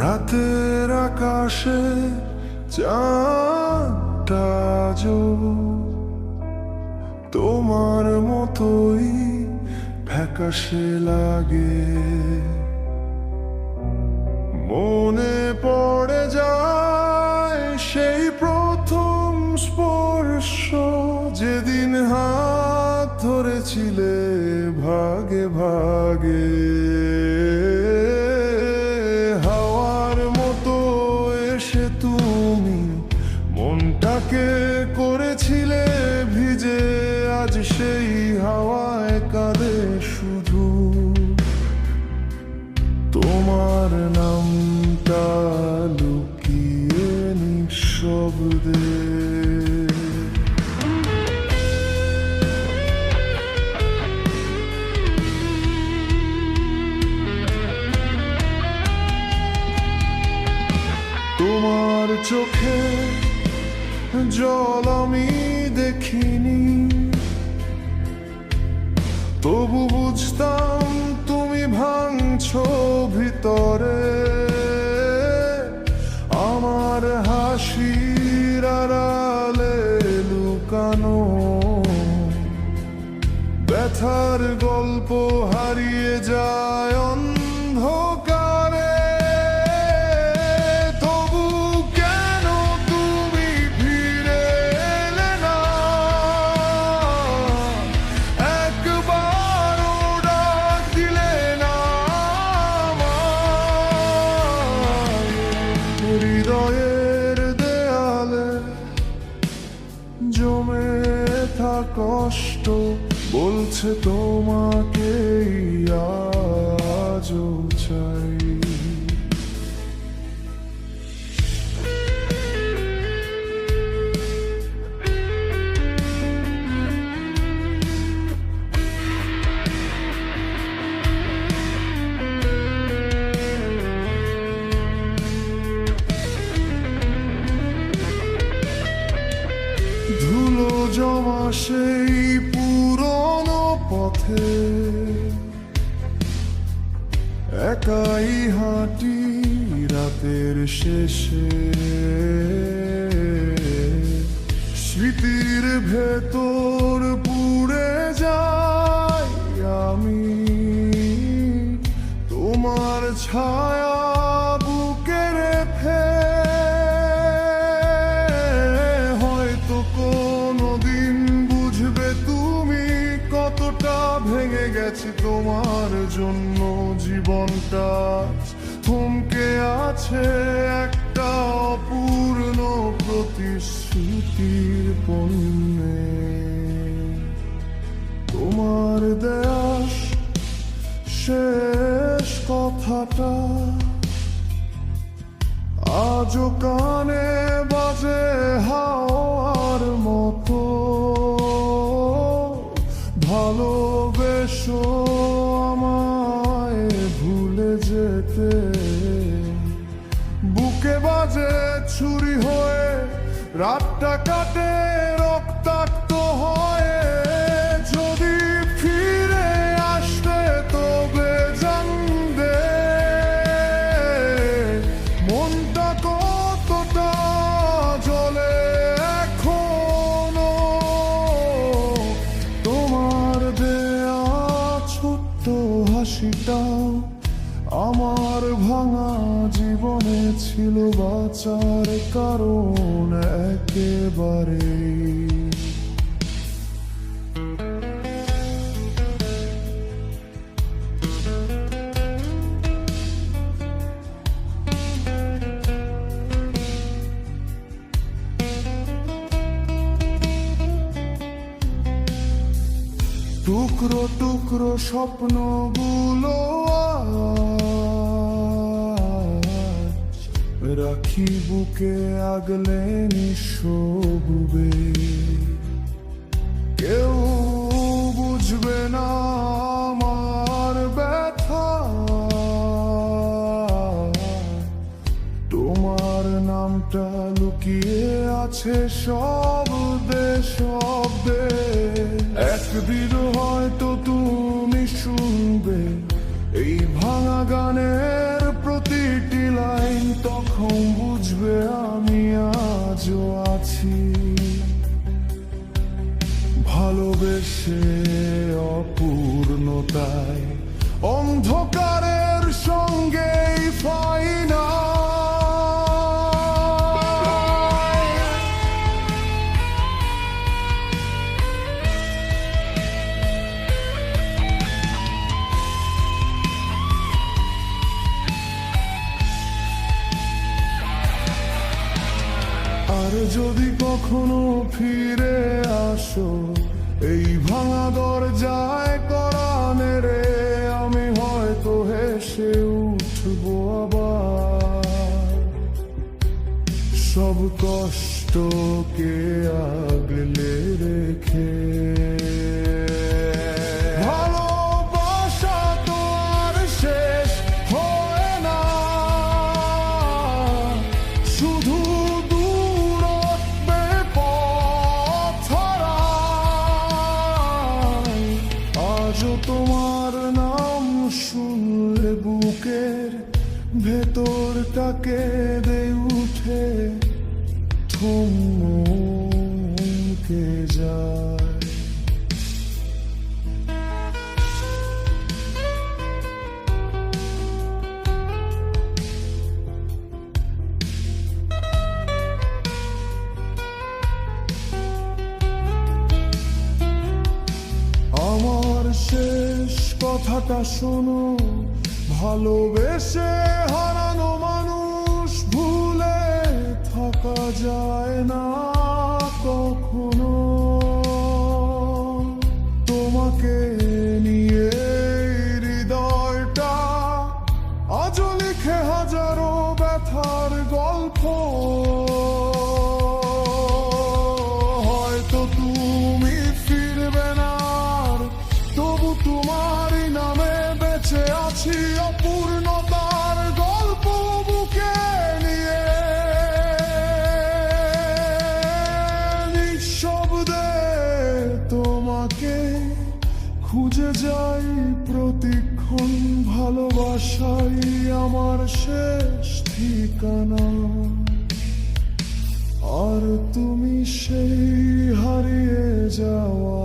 রাতের আকাশে আজও তোমার মতোই ফ্যাকাশে লাগে। মনে মনটাকে করেছিলে ভিজে আজ সেই হাওয়ায় কাঁদে শুধু। তোমার নামটা লুকিয়ে নিঃশব্দে। তোমার চোখে জল আমি দেখিনি। তবু বুঝতাম তুমি ভাঙছ ভিতরে। আমার হাসির লুকানো। ব্যথার গল্প হারিয়ে বলছে তোমাকে আজও চাই। ধুলো জমা সেই পথে একাই হাঁটি রাতের শেষে। স্মৃতির ভেতর পুড়ে যায় আমি তোমার ছায়া জীবনটা থমকে আছে একটা অপূর্ণ প্রতিশ্রুতির পণ্যে। তোমার দেয়াস শেষ কথাটা আজও কানে বাজে হাওয়ার মতো। ভালোবেসো যেতে বুকে বাজে ছুরি হয়ে রাতটা কাটে ছিল বাঁচার কারণ একেবারে। টুকরো টুকরো স্বপ্নগুলো আজ রাখি বুকে আগলে নিঃশোভবে কেউ বুঝবে না আমার ব্যথা। তোমার নামটা লুকিয়ে আছে শব্দে শব্দে একদিন হয়তো তুমি শুনবে এই ভাঙা গানের ভালোবেসে আর যদি কখনো ফিরে আসো, এই ভাঙা দরজায় করানে রে, আমি হয়তো হেসে উঠবো আবার। সব কষ্টকে আগলে রেখে ভেতরটাকে দে উঠে থমকে যায়। আমার শেষ কথাটা শোনো ভালোবেসে হারানো মানুষ থাকা যায় না কখনো। তোমাকে নিয়ে হৃদয়টা আজ লিখে হাজারো ব্যথার গল্প। ভালোবাসাই আমার শেষ ঠিকানা। আর তুমি সেই হারিয়ে যাওয়া